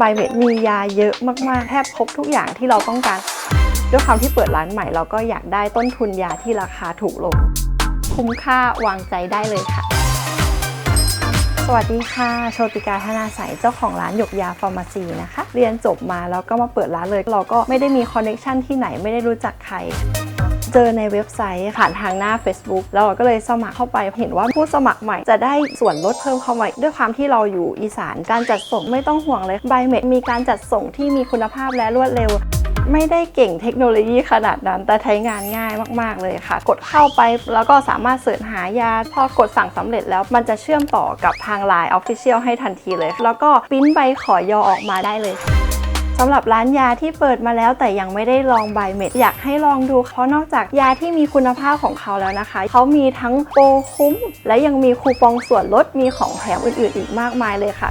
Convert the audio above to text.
ไบเมดมียาเยอะมาก ๆ แทบครบทุกอย่างที่เราต้องการ ด้วยความที่เปิดร้านใหม่เราก็อยากได้ต้นทุนยาที่ราคาถูกลง คุ้มค่าวางใจได้เลยค่ะ สวัสดีค่ะ โชติกาธนาใสยเจ้าของร้านหยกยาฟาร์มาซีนะคะ เรียนจบมาแล้วก็มาเปิดร้านเลย เราก็ไม่ได้มีคอนเน็ชันที่ไหนไม่ได้รู้จักใคร เจอในเว็บไซต์ผ่านทางหน้า Facebook แล้วเราก็เลยสมัครเข้าไปเห็นว่าผู้สมัครใหม่จะได้ส่วนลดเพิ่มเข้ามาด้วยความที่เราอยู่อีสานการจัดส่งไม่ต้องห่วงเลยไบเมดมีการจัดส่งที่มีคุณภาพและรวดเร็วไม่ได้เก่งเทคโนโลยีขนาดนั้น แต่ใช้งานง่ายมาก ๆ เลยค่ะ กดเข้าไปแล้วก็สามารถเสิร์ชหายา พอกดสั่งสำเร็จแล้วมันจะเชื่อมต่อกับทาง Line Official ให้ทันทีเลย แล้วก็ปิ้นใบขอยอออกมาได้เลยค่ะ สำหรับร้านยาที่เปิดมาแล้วแต่ยังไม่ได้ลองใบเม็ดอยากให้ลองดูเพราะนอกจากยาที่มีคุณภาพของเขาแล้วนะคะ เขามีทั้งโปรคุ้ม และยังมีคูปองส่วนลดมีของแถมอื่นๆ อีกมากมายเลยค่ะ